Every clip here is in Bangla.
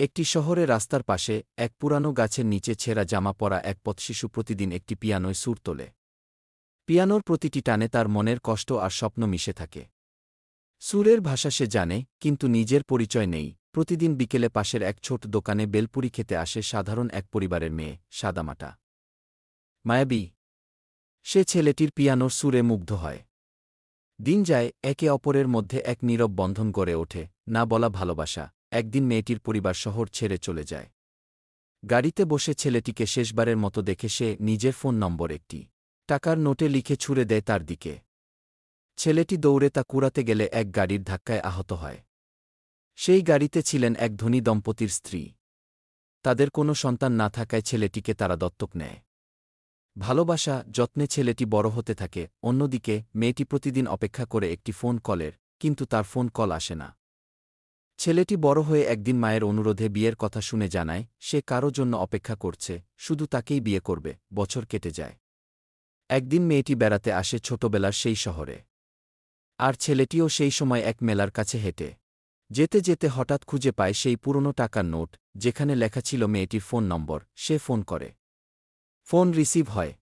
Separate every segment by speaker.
Speaker 1: একটি শহরে রাস্তার পাশে এক পুরানো গাছের নিচে ছেঁড়া জামা পরা এক পথশিশু প্রতিদিন একটি পিয়ানোয় সুর তোলে। পিয়ানোর প্রতিটি টানে তার মনের কষ্ট আর স্বপ্ন মিশে থাকে। সুরের ভাষা সে জানে, কিন্তু নিজের পরিচয় নেই। প্রতিদিন বিকেলে পাশের এক ছোট দোকানে বেলপুরি খেতে আসে সাধারণ এক পরিবারের মেয়ে, সাদামাটা। মায়াবী। সে ছেলেটির পিয়ানোর সুরে মুগ্ধ হয়। দিন যায়, একে অপরের মধ্যে এক নীরব বন্ধন গড়ে ওঠে, না বলা ভালোবাসা। একদিন মেয়েটির পরিবার শহর ছেড়ে চলে যায়। গাড়িতে বসে ছেলেটিকে শেষবারের মতো দেখে সে নিজের ফোন নম্বর একটি টাকার নোটে লিখে ছুঁড়ে দেয় তার দিকে। ছেলেটি দৌড়ে তা কুড়াতে গেলে এক গাড়ির ধাক্কায় আহত হয়। সেই গাড়িতে ছিলেন এক ধনী দম্পতির স্ত্রী। তাদের কোনো সন্তান না থাকায় ছেলেটিকে তারা দত্তক নেয়। ভালোবাসা, যত্নে ছেলেটি বড় হতে থাকে, অন্যদিকে মেয়েটি প্রতিদিন অপেক্ষা করে একটি ফোন কলের, কিন্তু তার ফোন কল আসে না। ছেলেটি বড় হয়ে একদিন মায়ের অনুরোধে বিয়ের কথা শুনে জানায়, সে কারও জন্য অপেক্ষা করছে, শুধু তাকেই বিয়ে করবে, বছর কেটে যায়। একদিন মেয়েটি বেড়াতে আসে ছোটবেলার সেই শহরে। আর ছেলেটিও সেই সময় এক মেলার কাছে হেঁটে। যেতে যেতে হঠাৎ খুঁজে পায় সেই পুরনো টাকার নোট, যেখানে লেখা ছিল মেয়েটির ফোন নম্বর, সে ফোন করে। ফোন রিসিভ হয়।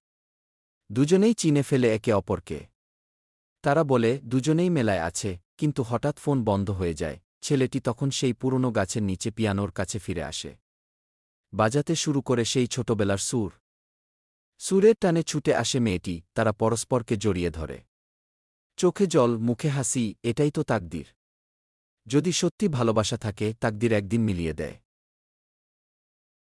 Speaker 1: দুজনেই চিনে ফেলে একে অপরকে। তারা বলে, দুজনেই মেলায় আছে, কিন্তু হঠাৎ ফোন বন্ধ হয়ে যায়। ছেলেটি তখন সেই পুরনো গাছের নিচে পিয়ানোর কাছে ফিরে আসে। বাজাতে শুরু করে সেই ছোটবেলার সুর। সুরের টানে ছুটে আসে মেয়েটি, তারা পরস্পরকে জড়িয়ে ধরে। চোখে জল, মুখে হাসি, এটাই তো তাকদির। যদি সত্যি ভালোবাসা থাকে, তাকদির একদিন মিলিয়ে দেয়।